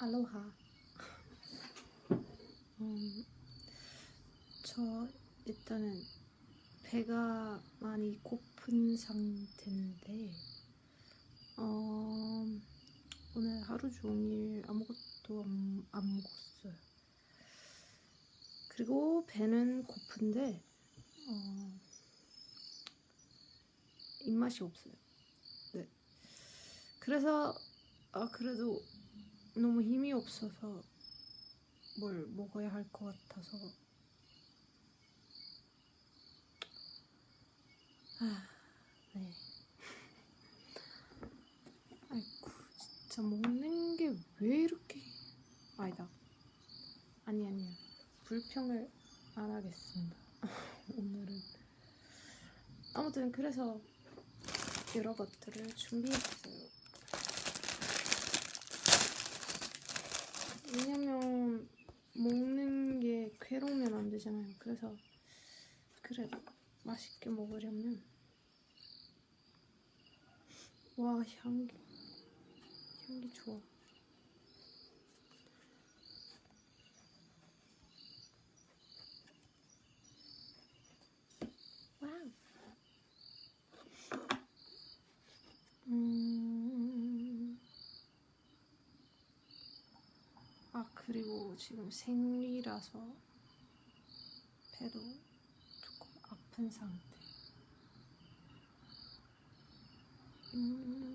알로하. 음, 저 일단은 배가 많이 고픈 상태인데, 어, 오늘 하루 종일 아무것도 안, 안 먹었어요. 그리고 배는 고픈데, 어, 입맛이 없어요. 네. 그래서, 아, 그래도 너무 힘이 없어서 뭘 먹어야 할 것 같아서 아, 네. 아이고, 진짜 먹는 게 왜 이렇게 아니다. 아니 아니야. 불평을 안 하겠습니다. 오늘은 아무튼 그래서 여러 것들을 준비했어요. 왜냐면 먹는 게 괴로우면 안 되잖아요. 그래서 그래도 맛있게 먹으려면 와 향기 향기 좋아. 와우. 음. 아 그리고 지금 생리라서 배도 조금 아픈 상태. 음.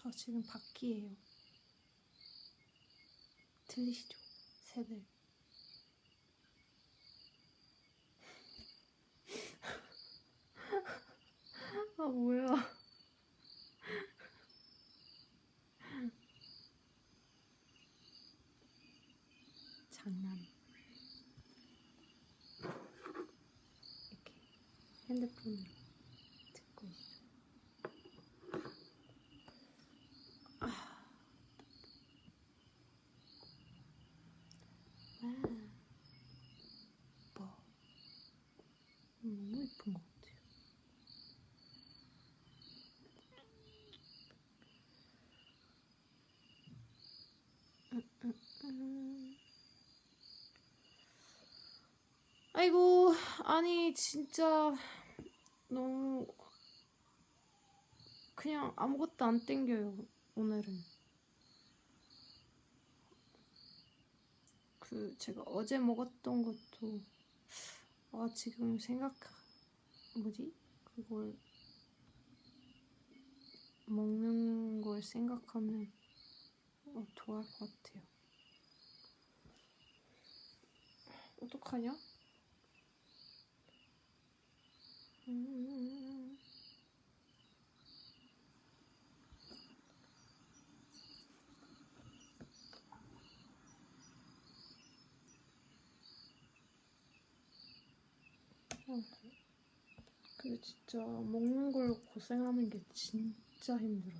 저 지금 밖이에요. 들리시죠? 새들. 아, 뭐야. 장난. 이렇게 핸드폰으로 듣고 있어. 아, 뭐 너무 예쁜 것 같아요. 음, 음, 음. 아니 진짜 너무 그냥 아무것도 안 땡겨요 오늘은. 그 제가 어제 먹었던 것도 아 지금 생각 뭐지 그걸 먹는 걸 생각하면 어, 좋아할 것 같아요. 어떡하냐? 음, 어. 근데 진짜 먹는 걸로 고생하는 게 진짜 힘들어요.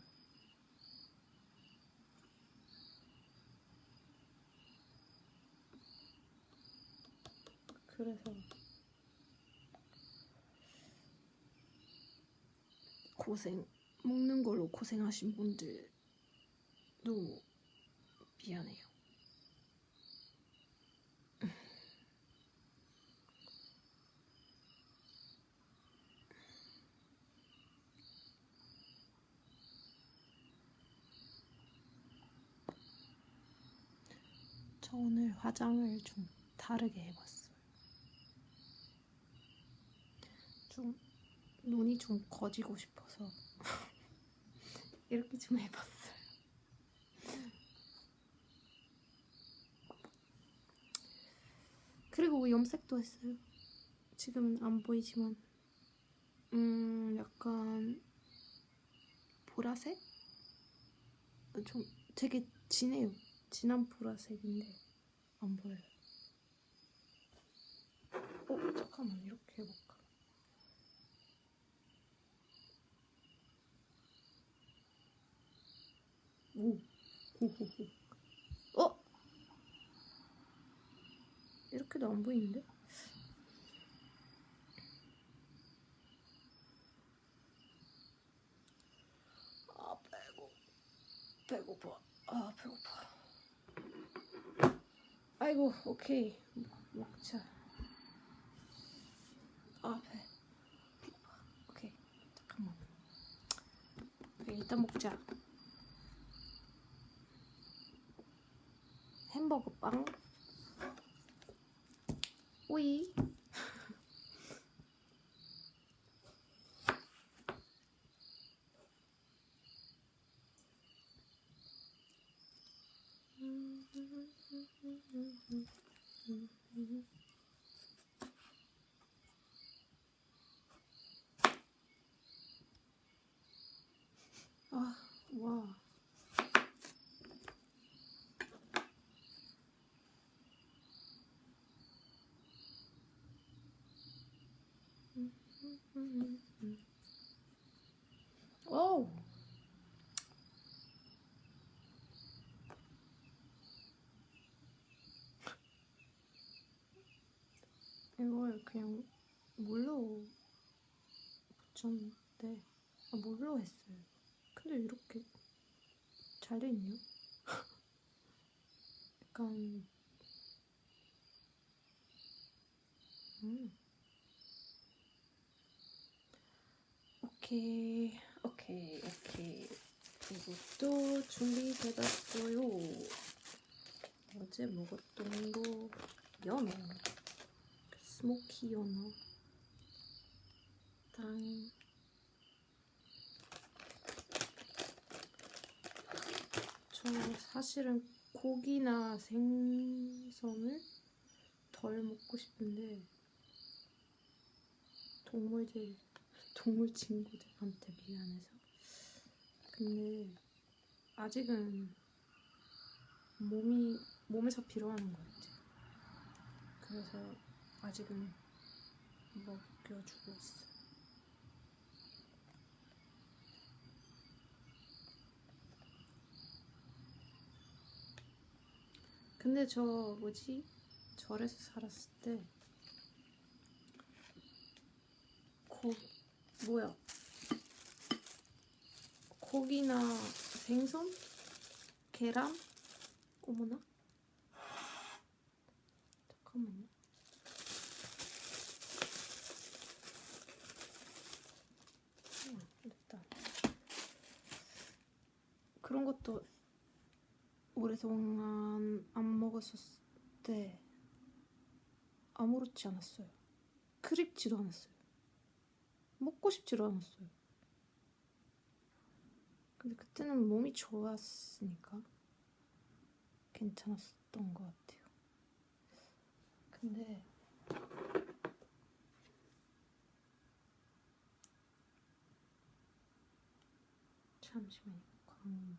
그래서 고생 먹는 걸로 고생하신 분들도 미안해요. 저 오늘 화장을 좀 다르게 해봤어요. 좀 눈이 좀 거지고 싶어서 이렇게 좀 해봤어요. 그리고 염색도 했어요. 지금은 안 보이지만, 음, 약간 보라색? 좀 되게 진해요. 진한 보라색인데 안 보여요. 어, 잠깐만 이렇게 해볼까? 어? 이렇게도 안 보이는데? 아 배고 배고파. 아 배고파. 아이고 오케이 먹자. 아 배. 오케이 잠깐만. 일단 먹자. 햄버거 빵. 오이. 아, 와. 오. 이걸 그냥 물로 붙였는데 아, 물로 했어요. 근데 이렇게 잘 돼 있네요. 약간 음. 오케이, 오케이, 오케이. 이것도 준비돼갔어요. 어제 먹었던 거 연어, 스모키 연어, 땅. 저 사실은 고기나 생선을 덜 먹고 싶은데 동물들 동물 친구들한테 미안해서 근데 아직은 몸이 몸에서 필요하는 것 같아요. 그래서 아직은 먹여주고 있어. 요 근데 저 뭐지? 절에서 살았을 때 고, 뭐야? 고기나 생선? 계란? 어머나? 잠깐만요 음, 됐다 그런 것도 오랫동안 안 먹었었을 때 아무렇지 않았어요. 그립지도 않았어요. 먹고 싶지도 않았어요. 근데 그때는 몸이 좋았으니까 괜찮았던 것 같아요. 근데 잠시만요. 광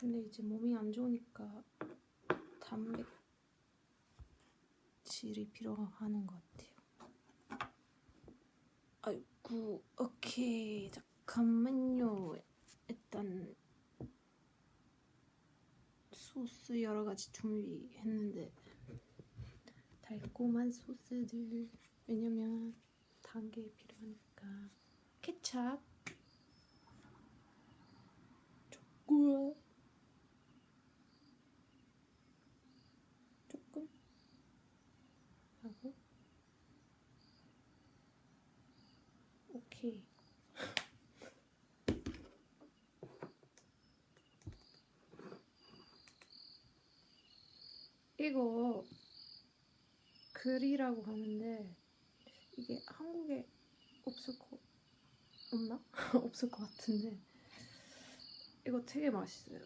근데 이제 몸이 안 좋으니까 단백질이 필요하는 것 같아요. 아이고, 오케이. 잠깐만요. 일단 소스 여러 가지 준비했는데 달콤한 소스들 왜냐면 단 게 필요하니까 케찹 초콜릿 조금 하고 오케이 이거 글이라고 하는데 이게 한국에 없을 거 없나? 없을 것 같은데 이거 되게 맛있어요.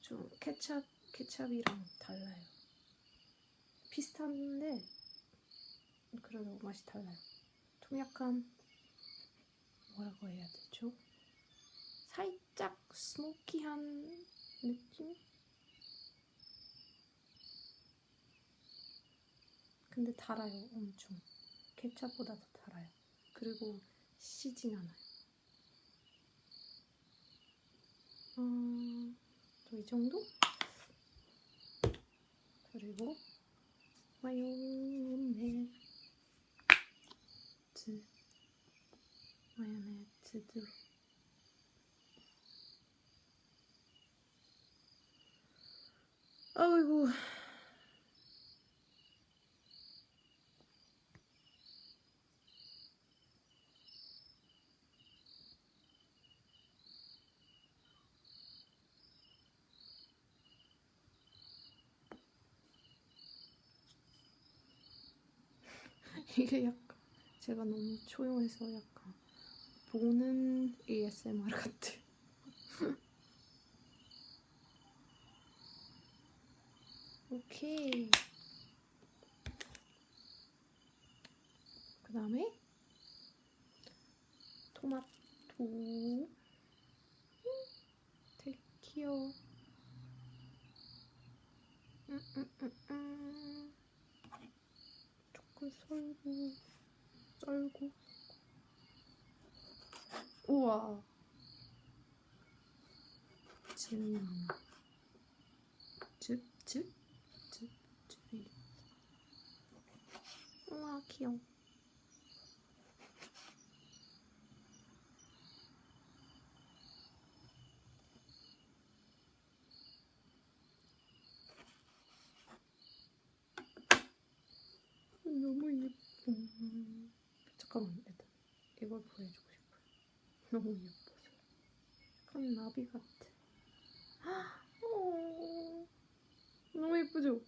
좀 케찹 케찹이랑 달라요. 비슷한데 그래도 맛이 달라요. 좀 약간 뭐라고 해야 되죠? 살짝 스모키한 느낌? 근데 달아요, 엄청. 케찹보다 더 달아요. 그리고 시진 않아요. 음, 또이 정도? 그리고 마요네즈 마요네즈도 아이고 이게 약간 제가 너무 조용해서 약간 보는 ASMR 같아. 오케이. 그 다음에 토마토. 음, 되게 귀여워. 음, 음, 음, 음. 썰고, 썰고. 우와. 즙, 즙, 즙, 즙, 즙. 우와, 귀여워. 너무 예뻐. 잠깐만, 일단 이걸 보여주고 싶어요. 너무 예뻐서. 약간 나비 같아. 어, 너무 예쁘죠?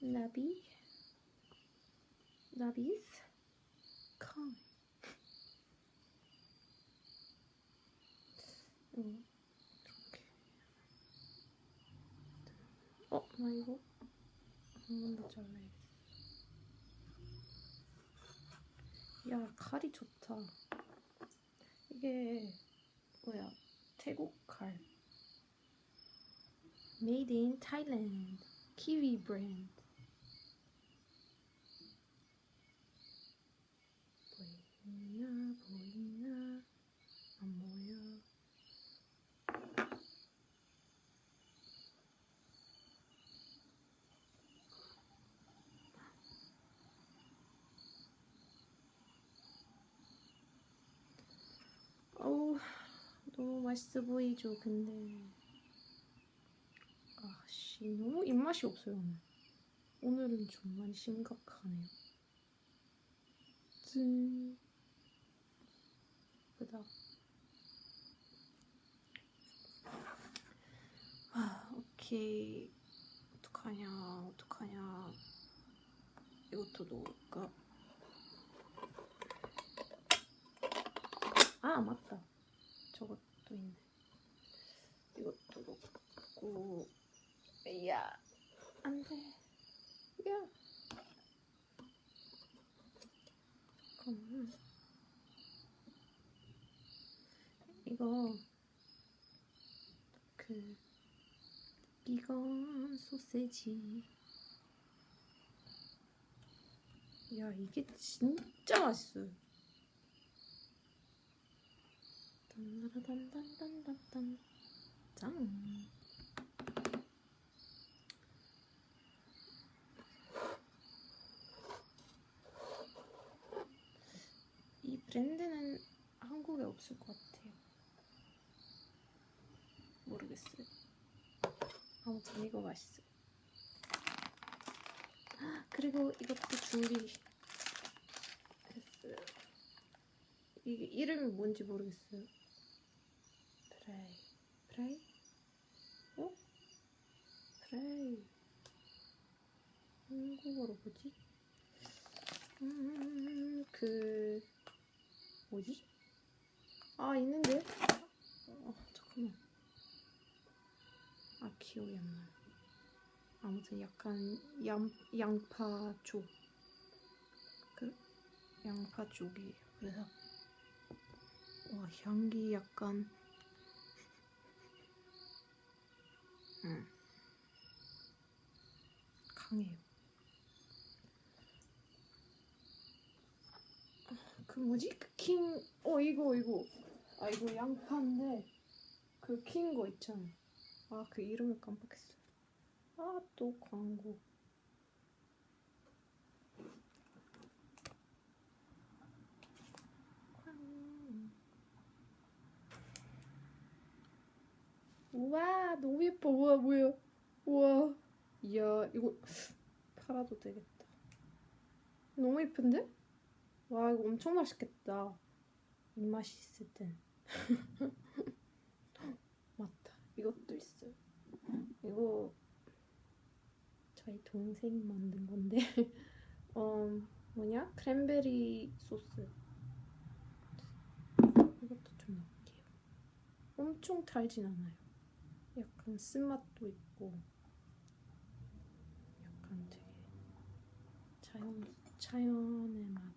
나비, 나비스, 컴. 어, 이렇게. 어, 나 이거 한번더 잘라야겠 야, 칼이 좋다. 이게 뭐야? 태국 칼. Made in Thailand. 키위 브랜드. 보이나 보이나 안 보여. 어우, 너무 맛있어 보이죠, 근데. 아씨, 너무 입맛이 없어요, 오늘. 오늘은 좀 많이 심각하네요. 짠. 그다. 아, 오케이. 어떡하냐, 어떡하냐. 이것도 넣을까? 아 맞다. 저것도 있네. 이것도 넣고. 야 안돼. 야. 잠깐만. 이거 그 이건 소세지. 야 이게 진짜 맛있어요 딴따라단단단단단 짱. 이 브랜드는 한국에 없을 것 같아요. 모르겠어요. 아무튼 이거 맛있어요. 그리고 이것도 준비 했어요. 이게 이름이 뭔지 모르겠어요. 그 약간 양, 양파 쪽. 그 양파 쪽이에요. 그래서 와 향기 약간 음. 강해요. 그 뭐지? 그 킹, 어 이거 이거 아 이거 양파인데 그 킹 거 있잖아. 아 그 이름을 깜빡했어. 아 또 광고. 우와 너무 예뻐. 우와 뭐야 우와. 이야 이거 팔아도 되겠다. 너무 예쁜데? 와 이거 엄청 맛있겠다. 입맛이 있을 땐. 맞다. 이것도 있어요. 이거 저희 동생이 만든 건데. 어 뭐냐? 크랜베리 소스. 이것도 좀 넣을게요. 엄청 달진 않아요. 약간 쓴맛도 있고 약간 되게 자연 자연의 맛.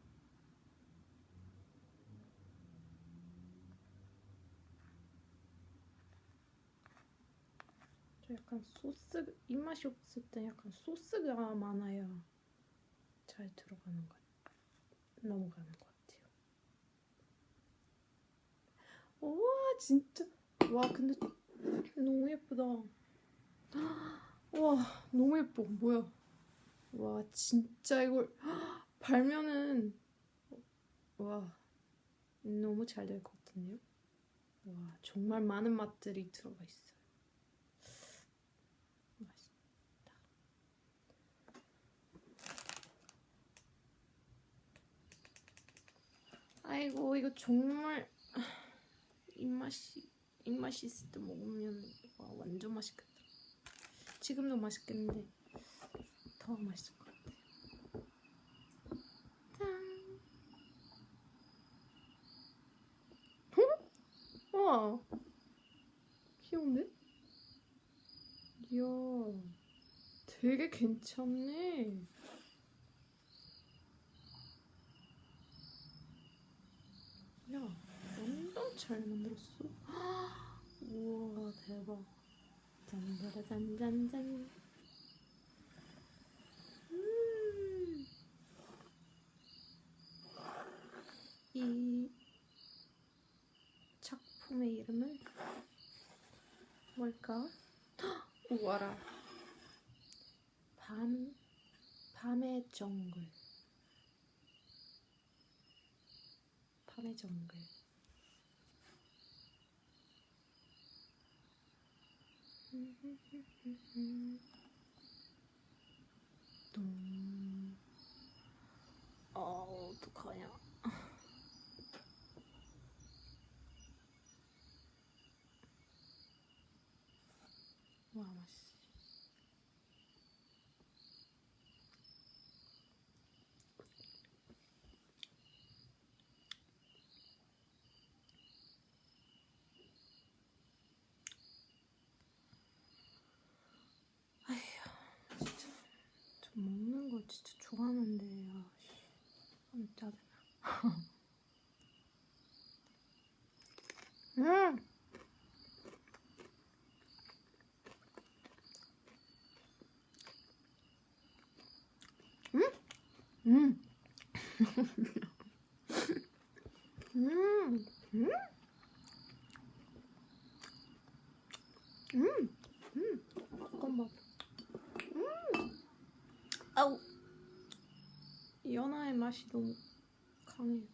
저 약간 소스 입맛이 없을 때 약간 소스가 많아야 잘 들어가는 것 넘어가는 것 같아요. 우와 진짜 와 근데 너무 예쁘다. 와 너무 예뻐. 뭐야? 와 진짜 이걸 발면은 와 너무 잘 될 것 같은데요? 와 정말 많은 맛들이 들어가 있어요. 맛있다. 아이고 이거 정말 입맛이 입맛이 있을 때 먹으면 와, 완전 맛있겠다. 지금도 맛있겠는데 더 맛있을 것 같아요. 짠. 어? 와, 귀여운데? 이야, 되게 괜찮네. 야, 완전 잘 만들었어. 우와 대박 짠짜라짠짠짠 음. 이 작품의 이름은 뭘까? 우와라 밤 밤의 정글 밤의 정글 똥. 아, 어떡하냐. 와, 맛있어. 진짜 저 먹는 거 진짜 좋아하는데 아씨 참 짜증나. 음. 음. 음. 음. 음. 음. 음. 잠깐만. 아우 연어의 맛이 너무 강해요.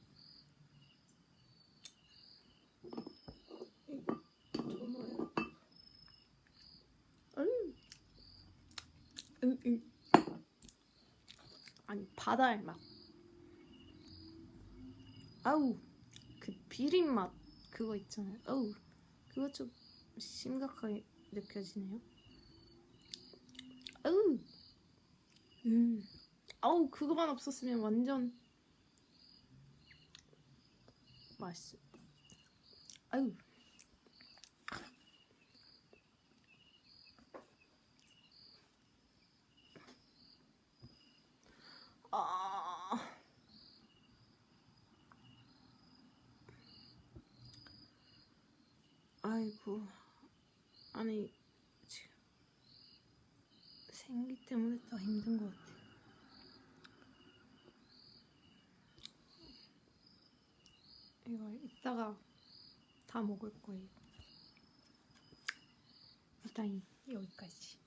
음, 음. 아니 바다의 맛. 아우 그 비린 맛 그거 있잖아요. 아우 그거 좀 심각하게 느껴지네요. 아우 음. 아우 그거만 없었으면 완전 맛있어. 아유. 아. 아이고. 아니 지금 생기 때문에 더 힘든 것 같아. 이따가 다 먹을 거예요. 일단 여기까지.